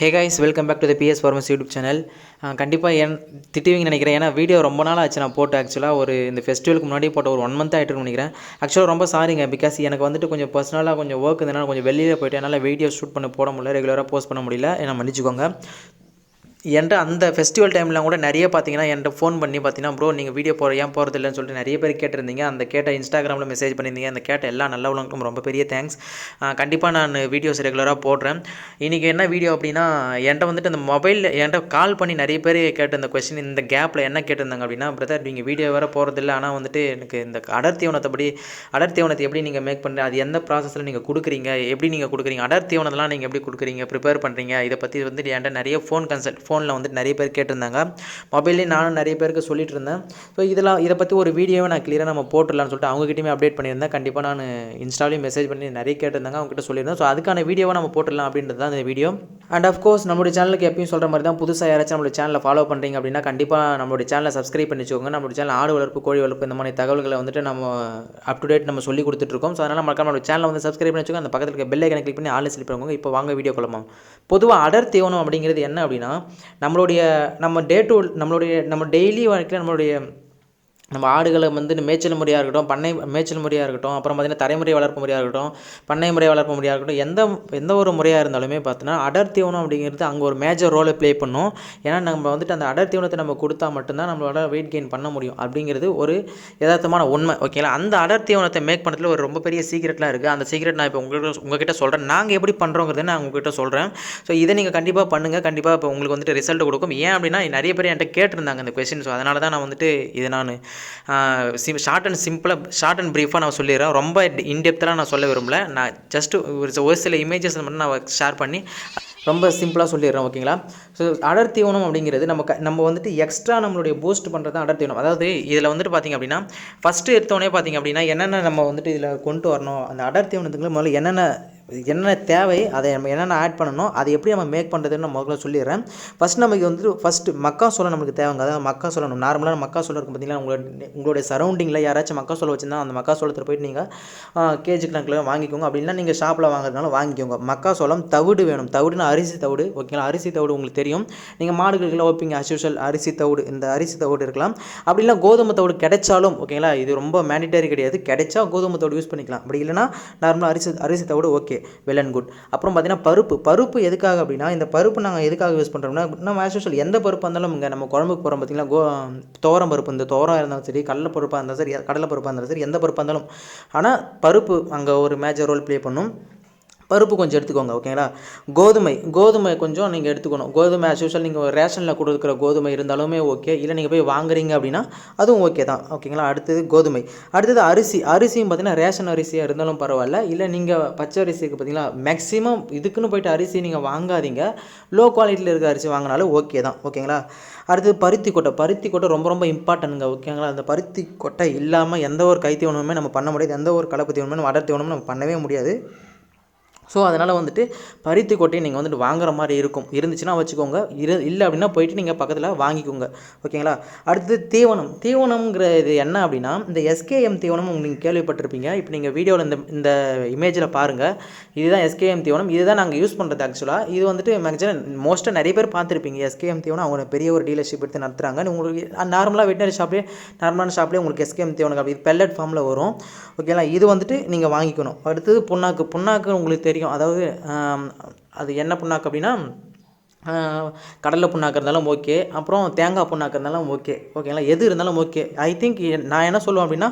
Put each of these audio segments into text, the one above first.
Hey guys welcome back to the PS farmers YouTube channel கண்டிப்பாக என் திட்டுவீங்கன்னு நினைக்கிறேன். ஏன்னா வீடியோ ரொம்ப நாள் ஆச்சு நான் போட்டு ஆக்சுவலாக ஒரு இந்த ஃபெஸ்டிவலுக்கு முன்னாடி போட்ட ஒரு ஒன் மந்த் ஆகிட்டு நினைக்கிறேன். ஆக்சுவலாக ரொம்ப சாரிங்க பிகாஸ் எனக்கு வந்துட்டு கொஞ்சம் பர்சனலாக கொஞ்சம் ஒர்க் இருந்தனால கொஞ்சம் வெளியில் போயிட்டு என்னால் வீடியோ ஷூட் பண்ண போட முடியல ரெகுலராக போஸ்ட் பண்ண முடியல. என்ன மன்னிச்சுக்கோங்க. என்கிட்ட அந்த ஃபெஸ்டிவல் டைம்லாம் கூட நிறைய பார்த்தீங்கன்னா என்கிட்ட ஃபோன் பண்ணி பார்த்தீங்கன்னா ப்ரோ நீங்கள் வீடியோ போகிற ஏன் போகிறது இல்லைன்னு சொல்லிட்டு நிறைய பேர் கேட்டிருந்தீங்க. அந்த கேட்ட இன்ஸ்டாகிராமில் மெசேஜ் பண்ணியிருந்தீங்க. அந்த கேட்ட எல்லா நல்லவங்களுக்கும் ரொம்ப பெரிய தேங்க்ஸ் கண்டிப்பாக நான் வீடியோஸ் ரெகுலராக போடுறேன். இன்றைக்கி என்ன வீடியோ அப்படின்னா என்கிட்ட வந்துட்டு அந்த மொபைலில் என்கிட்ட கால் பண்ணி நிறைய பேர் கேட்ட இந்த கொஸ்டின் இந்த கேப்பில் என்ன கேட்டிருந்தாங்க அப்படின்னா பிரதர் நீங்கள் வீடியோ வேறு போகிறதில்ல ஆனால் வந்துட்டு எனக்கு இந்த அடர் தீவனத்தைப்படி அடர் தீவனத்தை எப்படி நீங்கள் மேக் பண்ணுறீங்க அது எந்த ப்ராசஸில் நீங்கள் கொடுக்குறீங்க? எப்படி நீங்கள் கொடுக்குறீங்க? அடர் நீங்கள் எப்படி கொடுக்குறீங்க? ப்ரிப்பேர் பண்ணுறீங்க இதை பற்றி வந்துட்டு என்கிட்ட நிறைய ஃபோன் கன்சல்ட் ஃபோனில் வந்துட்டு நிறைய பேர் கேட்டிருந்தாங்க. மொபைல்லே நானும் நிறைய பேருக்கு சொல்லிட்டு இருந்தேன் ஸோ இதெல்லாம் இதை பற்றி ஒரு வீடியோவை நான் கிளியராக நம்ம போட்டுடலாம்னு சொல்லிட்டு அவங்ககிட்டயுமே அப்டேட் பண்ணியிருந்தேன். கண்டிப்பாக நான் இன்ஸ்டாலையும் மெசேஜ் பண்ணி நிறைய கேட்டிருந்தாங்க அவங்ககிட்ட சொல்லியிருந்தேன். ஸோ அதுக்கான வீடியோவை நம்ம போட்டுடலாம் அப்படின்றது தான் இந்த வீடியோ. அண்ட் அஃப்கோர்ஸ் நம்மளுடைய சேனலுக்கு எப்பயும் சொல்கிற மாதிரி தான் புதுசாக யாராச்சும் நம்மளுடைய சேனலை ஃபாலோ பண்ணுறீங்க அப்படின்னா கண்டிப்பாக நம்மளுடைய சேனலை சப்ஸ்கிரைப் பண்ணி வச்சுக்கோங்க. நம்மளுடைய சேனல் ஆடு வளர்ப்பு கோழி வளர்ப்பு இந்த மாதிரி தகவல்களை வந்துட்டு நம்ம அப் டு டேட் நம்ம சொல்லி கொடுத்துட்ருக்கோம் ஸோ அதனால் மறக்காம நம்மளுடைய சேனலை வந்து சப்ஸ்கிரைப் பண்ணி வச்சுக்கோங்க. அந்த பக்கத்தில் இருக்க பெல் ஐக்கனை கிளிக் பண்ணி ஆள் ஸ்லிப் பண்ணுங்க இப்போ வாங்க வீடியோ கொள்ளலாம் பொதுவாக அடர் தீவனம் அப்படிங்கிறது என்ன அப்படின்னா நம்மளுடைய நம்ம டே டு நம்மளுடைய நம்ம டெய்லி வாழ்க்கையில் நம்மளுடைய நம்ம ஆடுகளை வந்து மேய்ச்சல் முறையாக இருக்கட்டும் பண்ணை மேய்ச்சல் முறையாக இருக்கட்டும் அப்புறம் பார்த்திங்கன்னா தலைமுறை வளர்ப்பு முறையாக இருக்கட்டும் பண்ணை முறை வளர்ப்பு முறையாக இருக்கட்டும் எந்த எந்த ஒரு முறையாக இருந்தாலுமே பார்த்தோன்னா அடர் தீவனம் அப்படிங்கிறது அங்கே ஒரு மேஜர் ரோலை ப்ளே பண்ணும். ஏன்னா நம்ம வந்துட்டு அந்த அடர் தீவனத்தை நம்ம கொடுத்தா மட்டும்தான் நம்மளோட வெயிட் கெயின் பண்ண முடியும் அப்படிங்கிறது ஒரு யதார்த்தமான உண்மை. ஓகேங்களா அந்த அடர் தீவனத்தை மேக் பண்ணுறதுல ஒரு ரொம்ப பெரிய சீக்ரெட்லாம் இருக்குது அந்த சீக்ரெட் நான் இப்போ உங்களுக்கு உங்ககிட்ட சொல்கிறேன் நாங்கள் எப்படி பண்ணுறோங்கிறத நான் உங்ககிட்ட சொல்கிறேன் ஸோ இதை நீங்கள் கண்டிப்பாக பண்ணுங்கள் கண்டிப்பாக இப்போ உங்களுக்கு வந்துட்டு ரிசல்ட் கொடுக்கும். ஏன் அப்படின்னா நிறைய பேர் என்கிட்ட கேட்டிருந்தாங்க இந்த கொஸ்டின் ஸோ அதனால தான் நான் வந்துட்டு இதை நான் சிம் ஷார்ட் அண்ட் சிம்பிளாக ஷார்ட் அண்ட் ப்ரீஃபாக நான் சொல்லிடுறேன். ரொம்ப இன்டெப்த்லாம் நான் சொல்ல விரும்பல. நான் ஜஸ்ட்டு ஒரு ஒரு சில இமேஜஸ் மட்டும் நான் ஷேர் பண்ணி ரொம்ப சிம்பிளாக சொல்லிடுறேன் ஓகேங்களா ஸோ அடர் தீவனம் அப்படிங்கிறது நம்ம க நம்ம வந்துட்டு எக்ஸ்ட்ரா நம்மளுடைய பூஸ்ட் பண்ணுறது தான் அடர் தீவனம். அதாவது இதில் வந்துட்டு பார்த்திங்க அப்படின்னா ஃபஸ்ட்டு எடுத்தோடனே பார்த்திங்க அப்படின்னா என்னென்ன நம்ம வந்துட்டு இதில் கொண்டு வரணும் அந்த அடர் தீவனத்துக்குள்ள முதல்ல என்னென்ன என்னென்ன தேவை அதை நம்ம என்னென்ன ஆட் பண்ணணும் அதை எப்படி நம்ம மேக் பண்ணுறதுன்னு நான் முதல்ல சொல்லிடுறேன். ஃபஸ்ட் நமக்கு வந்துட்டு ஃபஸ்ட்டு மக்காசோளம் நமக்கு தேவைங்க. அதாவது மக்கா சோளம் நார்மலாக மக்கா மக்காசோளம் இருக்கும் பார்த்தீங்கன்னா உங்களோட உங்களுடைய சரௌண்டிங்கில் யாராச்சும் மக்கா சோளம் வச்சுருந்தா அந்த மக்காசோளத்தில் போயிட்டு நீங்கள் கேஜி கணக்கில் வாங்கிக்கோங்க. அப்படின்னா நீங்கள் ஷாப்பில் வாங்குறதுனால வாங்கிக்கோங்க. மக்காசோளம் தவிடு வேணும். தவிடுனா அரிசி தவிடு ஓகேங்களா அரிசி தவிடு உங்களுக்கு தெரியும். நீங்கள் மாடுகளுக்கெல்லாம் வைப்பீங்க அஸ்யூஷல் அரிசி தவிடு இந்த அரிசி தவிடு இருக்கலாம். அப்படி கோதுமை தவிடு கிடைச்சாலும் ஓகேங்களா இது ரொம்ப மேண்டிட்டரி கிடையாது. கிடைச்சா கோதுமை தவிடு யூஸ் பண்ணிக்கலாம். அப்படி இல்லைனா நார்மலாக அரிசி அரிசி தவிடு ஓகே வெல் அண்ட் குட் அப்புறம் பார்த்தீங்கன்னா பருப்பு. பருப்பு எதுக்காக அப்படின்னா இந்த பருப்பு நாங்கள் எதுக்காக யூஸ் பண்ணுறோம்னா நம்ம ஆஸ் எந்த பருப்பு இருந்தாலும் இங்கே நம்ம குழம்புக்கு போகிறோம் பார்த்தீங்கன்னா கோ தோரம் பருப்பு இந்த தோரம் இருந்தாலும் சரி கடலை பருப்பாக இருந்தாலும் சரி கடலை பருப்பாக இருந்தாலும் சரி எந்த பருப்பாக இருந்தாலும். ஆனால் பருப்பு அங்கே ஒரு மேஜர் ரோல் ப்ளே பண்ணும். பருப்பு கொஞ்சம் எடுத்துக்கோங்க ஓகேங்களா? கோதுமை கோதுமை கொஞ்சம் நீங்கள் எடுத்துக்கணும். கோதுமை ஆஸ் யூஷுவல் நீங்கள் ரேஷனில் கொடுக்குற கோதுமை இருந்தாலுமே ஓகே இல்லை நீங்கள் போய் வாங்குறீங்க அப்படின்னா அதுவும் ஓகே தான் ஓகேங்களா? அடுத்தது கோதுமை. அடுத்தது அரிசி. அரிசியும் பார்த்தீங்கன்னா ரேஷன் அரிசியாக இருந்தாலும் பரவாயில்ல. இல்லை நீங்கள் பச்சை அரிசிக்கு பார்த்தீங்கன்னா மேக்ஸிமம் இதுக்குன்னு போயிட்டு அரிசி நீங்கள் வாங்காதீங்க. லோ குவாலிட்டியில் இருக்கிற அரிசி வாங்கினாலும் ஓகே தான் ஓகேங்களா? அடுத்தது பருத்தி கொட்டை. பருத்தி கொட்டை ரொம்ப ரொம்ப இம்பார்ட்டனுங்க ஓகேங்களா? அந்த பருத்தி கொட்டை இல்லாமல் எந்த ஒரு கைத்தீவனமுமே நம்ம பண்ண முடியாது. எந்த ஒரு கலப்பு தீவனமே நம்ம அடர் தீவனமும் நம்ம பண்ணவே முடியாது. ஸோ அதனால் வந்துட்டு பருத்தி கொட்டையை நீங்கள் வந்துட்டு வாங்குற மாதிரி இருக்கும். இருந்துச்சுன்னா வச்சுக்கோங்க. இரு இல்லை அப்படின்னா போயிட்டு நீங்கள் பக்கத்தில் வாங்கிக்கோங்க. ஓகேங்களா? அடுத்தது தீவனம். தீவனம்ங்கிற இது என்ன அப்படின்னா இந்த எஸ்கேஎம் தீவனம் நீங்கள் கேள்விப்பட்டிருப்பீங்க. இப்போ நீங்கள் வீடியோவில் இந்த இந்த இமேஜில் பாருங்கள் இதுதான் எஸ்கேஎம் தீவனம். இதுதான் நாங்கள் யூஸ் பண்ணுறது ஆக்சுவலாக இது வந்துட்டு மேக்ஸிமம் மோஸ்ட்டாக நிறைய பேர் பார்த்துருப்பீங்க. எஸ்கேஎம் தீவனம் அவங்க பெரிய ஒரு டீலர்ஷிப் எடுத்து நடத்துகிறாங்க உங்களுக்கு நார்மலாக வெட்டினரி ஷாப்லேயே நார்மலான ஷாப்லேயே உங்களுக்கு எஸ்கேஎம் தீவனம் அப்படி பெல்லட் ஃபார்மில் வரும். ஓகேங்களா? இது வந்துட்டு நீங்கள் வாங்கிக்கணும். அடுத்தது புண்ணாக்கு. புண்ணாக்கு உங்களுக்கு தெரியும். அதாவது அது என்ன புண்ணாக்கு அப்படின்னா கடலை புண்ணாக்கு இருந்தாலும் ஓகே. அப்புறம் தேங்காய் புண்ணாக்கு இருந்தாலும் ஓகே. ஓகேங்களா? எது இருந்தாலும் ஓகே. ஐ திங்க் நான் என்ன சொல்லுவேன் அப்படின்னா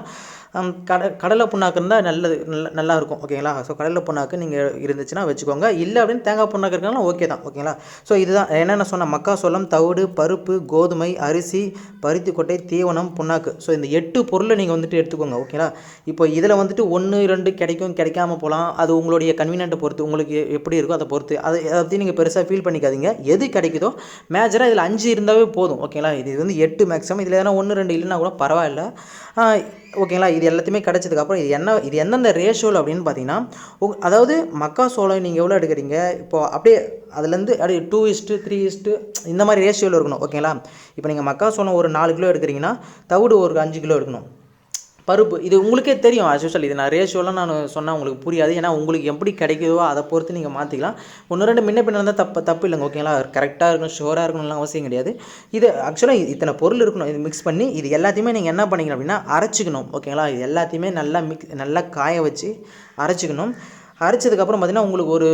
கட கடலை புண்ணாக்கு இருந்தால் நல்லது நல்ல நல்லா இருக்கும் ஓகேங்களா? ஸோ கடலை புண்ணாக்கு நீங்கள் இருந்துச்சுன்னா வச்சுக்கோங்க. இல்லை அப்படின்னு தேங்காய் புண்ணாக்கு இருக்காலும் ஓகே தான் ஓகேங்களா? ஸோ இதுதான் என்னென்ன சொன்ன மக்காசோளம் தவிடு பருப்பு கோதுமை அரிசி பருத்தி கொட்டை தீவனம் புண்ணாக்கு. ஸோ இந்த எட்டு பொருளை நீங்கள் வந்துட்டு எடுத்துக்கோங்க ஓகேங்களா? இப்போ இதில் வந்துட்டு ஒன்று ரெண்டு கிடைக்கும் கிடைக்காம போகலாம். அது உங்களுடைய கன்வீனியன்ட்டை பொறுத்து உங்களுக்கு எப்படி இருக்கோ அதை பொறுத்து. அதை அதை பற்றி நீங்கள் பெருசாக ஃபீல் பண்ணிக்காதீங்க. எது கிடைக்குதோ மேஜராக இதில் அஞ்சு இருந்தாவே போதும் ஓகேங்களா? இது வந்து எட்டு மேக்ஸிமம் இதில் எதனா ஒன்று ரெண்டு இல்லைன்னா கூட பரவாயில்ல. ஓகேங்களா? இது எல்லாத்தையுமே கிடச்சதுக்கப்புறம் இது என்ன இது எந்தெந்த ரேஷியோவில் அப்படின்னு பார்த்தீங்கன்னா உ அதாவது மக்காசோளம் நீங்கள் எவ்வளோ எடுக்கிறீங்க? இப்போது அப்படியே அதுலேருந்து அப்படியே டூ இஸ்ட்டு த்ரீ இஸ்ட்டு இந்த மாதிரி ரேஷியோவில் இருக்கணும் ஓகேங்களா இப்போ நீங்கள் மக்காசோளம் ஒரு நாலு கிலோ எடுக்கிறீங்கன்னா தவிடு ஒரு அஞ்சு கிலோ எடுக்கணும். பருப்பு. இது உங்களுக்கே தெரியும் as usual. இது நான் ரேஷியோலாம் நான் சொன்னால் உங்களுக்கு புரியாது. ஏன்னா உங்களுக்கு எப்படி கிடைக்குதோ அதை பொறுத்து நீங்கள் மாற்றிக்கலாம் ஒன்று ரெண்டு முன்ன பின்ன இருந்தால் தப்பு தப்பு இல்லைங்க ஓகேங்களா கரெக்டாக இருக்கணும் ஷோராக இருக்கணும்லாம் அவசியம் கிடையாது. இது ஆக்சுவலாக இத்தனை பொருள் இருக்கணும் இது மிக்ஸ் பண்ணி இது எல்லாத்தையுமே நீங்கள் என்ன பண்ணிக்கணும் அப்படின்னா அரைச்சிக்கணும் ஓகேங்களா இது எல்லாத்தையுமே நல்லா மிக்ஸ் நல்லா காய வச்சு அரைச்சிக்கணும். அரைச்சதுக்கப்புறம் பார்த்தீங்கன்னா உங்களுக்கு ஒரு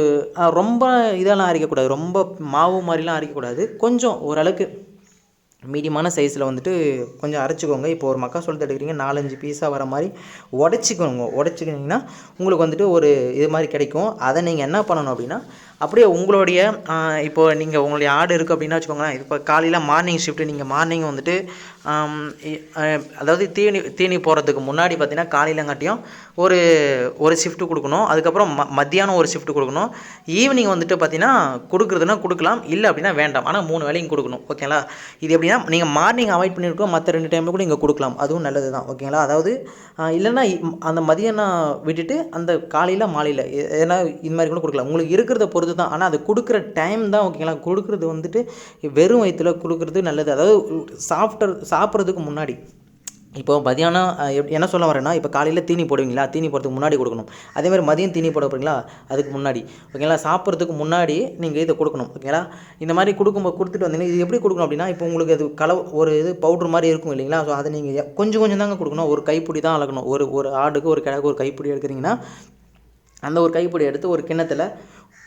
ரொம்ப இதெல்லாம் அரைக்கக்கூடாது. ரொம்ப மாவு மாதிரிலாம் அரைக்கக்கூடாது. கொஞ்சம் ஓரளவுக்கு மீடியமான சைஸில் வந்துட்டு கொஞ்சம் அரைச்சிக்கோங்க. இப்போ ஒரு மக்காசோளத்தை எடுக்கிறீங்க நாலஞ்சு பீஸாக வர மாதிரி உடச்சிக்கோங்க. உடச்சிக்கிட்டிங்கன்னா உங்களுக்கு வந்துட்டு ஒரு இது மாதிரி கிடைக்கும். அதை நீங்கள் என்ன பண்ணணும் அப்படின்னா அப்படியே உங்களுடைய இப்போ நீங்கள் உங்களுடைய ஆடு இருக்குது அப்படின்னா வச்சுக்கோங்களேன் இப்போ காலையில் மார்னிங் ஷிஃப்ட்டு நீங்கள் மார்னிங் வந்துட்டு அதாவது தீனி தீனி போகிறதுக்கு முன்னாடி பார்த்தீங்கன்னா காலையிலங்காட்டியும் ஒரு ஒரு ஷிஃப்ட்டு கொடுக்கணும். அதுக்கப்புறம் ம மத்தியானம் ஒரு ஷிஃப்ட்டு கொடுக்கணும். ஈவினிங் வந்துட்டு பார்த்தீங்கன்னா கொடுக்குறதுனா கொடுக்கலாம். இல்லை அப்படின்னா வேண்டாம். ஆனால் மூணு வேலையும் கொடுக்கணும். ஓகேங்களா? இது எப்படின்னா நீங்கள் மார்னிங் அவாய்ட் பண்ணியிருக்கோம் மற்ற ரெண்டு டைமில் கூட இங்கே கொடுக்கலாம். அதுவும் நல்லது தான் ஓகேங்களா? அதாவது இல்லைன்னா அந்த மதியானம் விட்டுட்டு அந்த காலையில் மாலையில் ஏன்னா இது மாதிரி கூட கொடுக்கலாம். உங்களுக்கு இருக்கிறத பொறுத்து தான். ஆனால் அது கொடுக்குற டைம் தான் ஓகேங்களா கொடுக்குறது வந்துட்டு வெறும் வயிற்றில் கொடுக்குறது நல்லது. அதாவது சாப்பிட்ற சாப்பிட்றதுக்கு முன்னாடி. இப்போ மதியானம் எப்- என்ன சொல்ல வரேன்னா இப்போ காலையில் தீனி போடுவீங்களா? தீனி போடுறதுக்கு முன்னாடி கொடுக்கணும். அதே மாதிரி மதியம் தீனி போட போகிறீங்களா அதுக்கு முன்னாடி. ஓகேங்களா சாப்பிட்றதுக்கு முன்னாடி நீங்கள் இதை கொடுக்கணும். ஓகேங்களா இந்த மாதிரி கொடுக்கும்போது கொடுத்துட்டு வந்தீங்கன்னா இது எப்படி கொடுக்கணும் அப்படின்னா இப்போ உங்களுக்கு அது கலவு ஒரு இது பவுட்ரு மாதிரி இருக்கும் இல்லைங்களா? ஸோ அதை நீங்கள் கொஞ்சம் கொஞ்சம் தாங்க கொடுக்கணும். ஒரு கைப்பிடி தான் அளக்கணும். ஒரு ஒரு ஆடுக்கு ஒரு கிழக்கு ஒரு கைப்பிடி எடுக்கிறீங்கன்னா அந்த ஒரு கைப்பிடி எடுத்து ஒரு கிண்ணத்தில்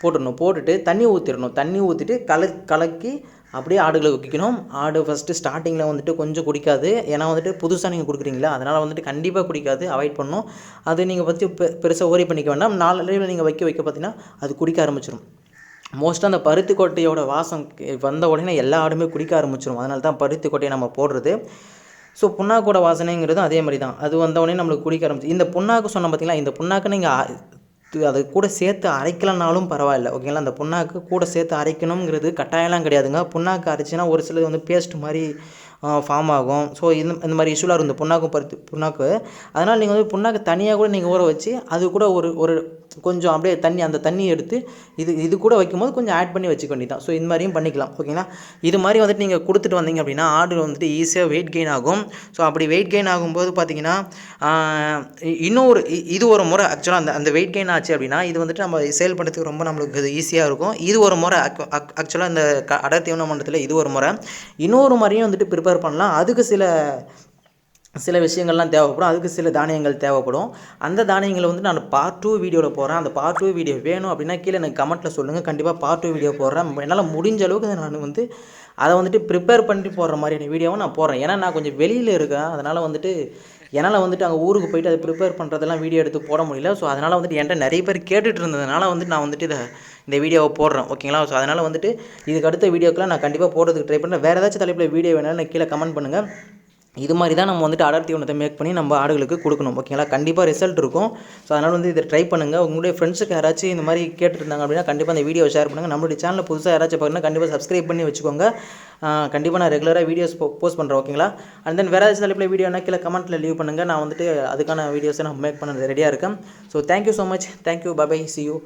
போட்டுடணும். போட்டுட்டு தண்ணி ஊற்றிடணும் தண்ணி ஊற்றிட்டு கல கலக்கி அப்படியே ஆடுகளை வைக்கணும் ஆடு ஃபஸ்ட்டு ஸ்டார்டிங்கில் வந்துட்டு கொஞ்சம் குடிக்காது. ஏன்னா வந்துட்டு புதுசாக நீங்கள் கொடுக்குறீங்களா? அதனால் வந்துட்டு கண்டிப்பாக குடிக்காது. அவாய்ட் பண்ணணும். அது நீங்கள் பற்றி பெ பெருசாக ஓரி பண்ணிக்க வேண்டாம். நாளில் நீங்கள் வைக்க வைக்க பார்த்தீங்கன்னா அது குடிக்க ஆரம்பிச்சிடும் மோஸ்ட்டாக அந்த பருத்தி கொட்டையோட வாசம் வந்த உடனே எல்லா ஆடுமே குடிக்க ஆரம்பிச்சிடும் அதனால தான் பருத்தி கொட்டையை நம்ம போடுறது. ஸோ புண்ணாக்கோட வாசனைங்கிறதும் அதே மாதிரி தான். அது வந்த உடனே நம்மளுக்கு குடிக்க ஆரம்பிச்சு இந்த புண்ணாக்கு சொன்ன பார்த்தீங்களா இந்த புண்ணாக்கு நீங்கள் அது கூட சேர்த்து அரைக்கலனாலும் பரவாயில்ல. ஓகேங்களா? அந்த புண்ணாக்கு கூட சேர்த்து அரைக்கணுங்கிறது கட்டாயம்லாம் கிடையாதுங்க. புண்ணாக்கு அரைச்சினா ஒரு சிலது வந்து பேஸ்ட் மாதிரி ஃபார்ம் ஆகும். ஸோ இந்த இந்த மாதிரி இஷ்யூலாம் இருக்கும் இந்த புண்ணாக்கு பருத்தி புண்ணாக்கு. அதனால் நீங்கள் வந்து புண்ணாக்கு தனியாக கூட நீங்கள் ஊற வச்சு அது கூட ஒரு ஒரு கொஞ்சம் அப்படியே தண்ணி அந்த தண்ணி எடுத்து இது இது கூட வைக்கும்போது கொஞ்சம் ஆட் பண்ணி வச்சுக்க வேண்டியதான் ஸோ இந்த மாதிரியும் பண்ணிக்கலாம். ஓகேங்களா இது மாதிரி வந்துட்டு நீங்கள் கொடுத்துட்டு வந்தீங்க அப்படின்னா ஆடு வந்துட்டு ஈஸியாக வெயிட் கெயின் ஆகும். ஸோ அப்படி வெயிட் கெயின் ஆகும்போது பார்த்தீங்கன்னா இன்னொரு இது ஒரு முறை ஆக்சுவலாக அந்த அந்த வெயிட் கெயின் ஆச்சு அப்படின்னா இது வந்துட்டு நம்ம சேல் பண்ணுறதுக்கு ரொம்ப நம்மளுக்கு இது ஈஸியாக இருக்கும். இது ஒரு முறை ஆக்சுவலாக இந்த அடர் தீவன மண்டலத்தில் இது ஒரு முறை. இன்னொரு முறையும் வந்துட்டு ப்ரிப்பேர் பண்ணலாம். அதுக்கு சில சில விஷயங்கள்லாம் தேவைப்படும். அதுக்கு சில தானியங்கள் தேவைப்படும். அந்த தானியங்களை வந்து நான் பார்ட் டூ வீடியோவில் போடுறேன். அந்த பார்ட் டூ வீடியோ வேணும் அப்படின்னா கீழே எனக்கு கமெண்ட்டில் சொல்லுங்கள் கண்டிப்பாக பார்ட் டூ வீடியோ போடுறேன். என்னால் முடிஞ்ச அளவுக்கு நான் வந்து அதை வந்துட்டு ப்ரிப்பேர் பண்ணி போடுற மாதிரியான வீடியோவை நான் போடுறேன். ஏன்னா நான் கொஞ்சம் வெளியில் இருக்கேன். அதனால் வந்துட்டு என்னால் வந்துட்டு அங்கே ஊருக்கு போயிட்டு அதை ப்ரிப்பேர் பண்ணுறதெல்லாம் வீடியோ எடுத்து போட முடியல. ஸோ அதனால் வந்துட்டு என்கிட்ட நிறைய பேர் கேட்டுட்டு இருந்ததுனால வந்துட்டு நான் வந்துட்டு இதை இந்த வீடியோவை போடுறேன். ஓகேங்களா ஸோ அதனால் வந்துட்டு இதுக்கு அடுத்த வீடியோக்கெலாம் நான் கண்டிப்பாக போடுறதுக்கு ட்ரை பண்ணுறேன் வேறு ஏதாச்சும் தலைப்பில் வீடியோ வேணாலும் கீழே கமெண்ட் பண்ணுங்கள் இது மாதிரி தான் நம்ம வந்துட்டு அடர் தீவனத்தை மேக் பண்ணி நம்ம ஆடுகளுக்கு கொடுக்கணும் ஓகேங்களா கண்டிப்பாக ரிசல்ட் இருக்கும். ஸோ அதனால் வந்து இதை ட்ரை பண்ணுங்கள் உங்களுடைய ஃப்ரெண்ட்ஸுக்கு யாராச்சும் இந்த மாதிரி கேட்டுருந்தாங்க அப்படின்னா கண்டிப்பாக இந்த வீடியோ ஷேர் பண்ணுங்கள் நம்மளுடைய சேனலில் புதுசாக யாராச்சும் பார்க்கணும் கண்டிப்பாக சப்ஸ்கிரைப் பண்ணி வச்சுக்கோங்க. கண்டிப்பாக நான் ரெகுலராக வீடியோஸ் போஸ்ட் பண்ணுறேன் ஓகேங்களா அண்ட் தென் வேறு ஏதாச்சும் தலைப்பில் வீடியோனா கீழே கமெண்ட்டில் லீவ் பண்ணுங்கள் நான் வந்துட்டு அதுக்கான வீடியோஸை நான் மேக் பண்ண ரெடியாக இருக்கேன். So thank you so much thank you bye see you